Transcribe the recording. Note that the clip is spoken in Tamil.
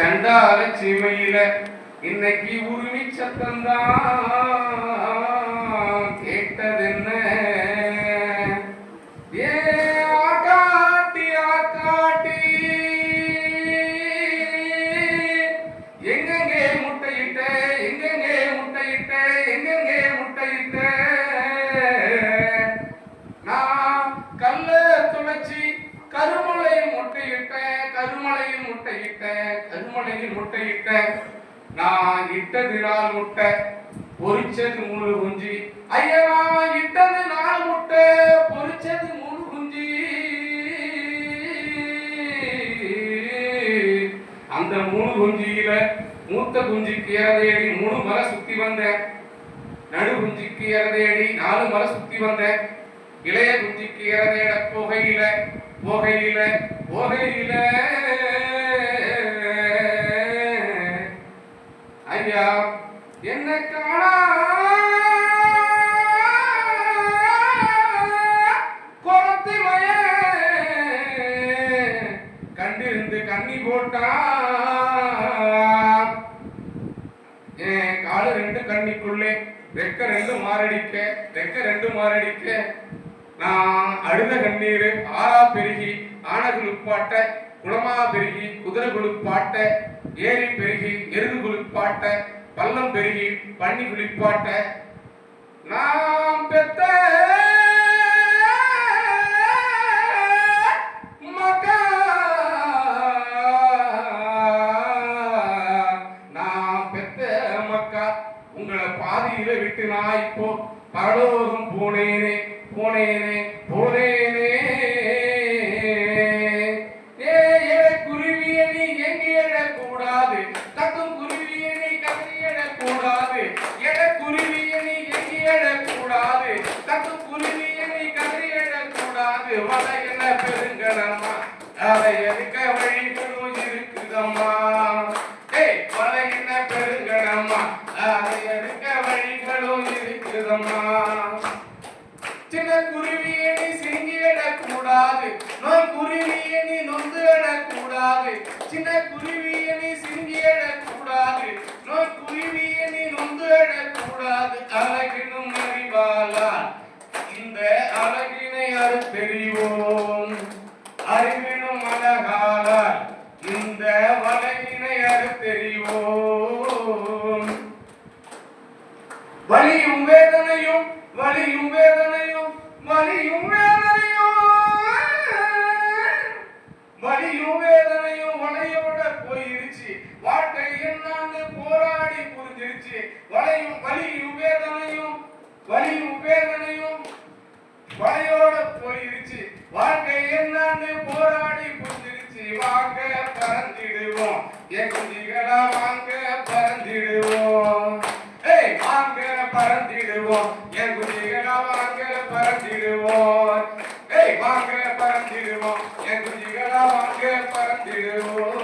சண்டால சீமையில இன்னைக்கு உரிமை சத்தம்தான் முட்டை முட்டையிட்டேன் நான் இட்டது நாலு முட்டை பொரிச்சது மூணு குஞ்சு. ஐயா இட்டது நாலு முட்டை பொரிச்சது மூணு குஞ்சு. அந்த மூணு குஞ்சியில மூத்த குஞ்சிக்கு இறதையடி மூணு மலை சுத்தி வந்தேன் நடு குஞ்சிக்கு இறதையடி நாலு மலை சுத்தி வந்தேன் இளைய குஞ்சுக்கு இறதேட போகையில போகையில போகையில ஐயா என்ன காணா குளத்து கண்டிருந்து கண்ணி போட்டான் என் காலு ரெண்டு கண்ணிக்குள்ளே ரெக்க ரெண்டு மாரடிக்க ரெக்க ரெண்டு மாரடிக்க நான் அழுத கண்ணீர் ஆறா பெருகி ஆன குளிப்பாட்ட குளமா பெருகி குதிரை குளிப்பாட்ட ஏரி பெருகி எருது குளிப்பாட்ட பள்ளம் பெருகி பண்ணி குளிப்பாட்ட நாம் பெத்த மக்கா நான் உங்களை பாதியில விட்டு நான் இப்போ பரலோகம் போனேனே போனேனே போனேனே. எழக்கூடாது கத்தும் நீ கத்தி எழக்கூடாது வலை என்ன பெருங்கடம்மா? அதை எடுக்க வழிகளும் இருக்குதம்மா. ஏய் வலை என்ன பெருங்கடம்மா? அதை எடுக்க வழிகளும் இருக்குதம்மா. சின்ன குருவியை நீ சிங்கிடக்கூடாது நோய் குருவியை நீ நொந்து நொந்துடக்கூடாது சின்ன குருவியை வலியும் வேதனையும் வலியும் வேதனையும். வலியும் வேதனையும் வலையோட போயிருச்சு வாழ்க்கை என்னன்னு போராடி புரிஞ்சிருச்சு. வலையும் வலியும் வேதனையும் வலியும் வேதனையும் வலையோட போயிருச்சு வாழ்க்கை என்னன்னு போராடி புரிஞ்சிருச்சு. வாங்க பறந்திடுவோம். என் குஞ்சிகளா வாங்க. you.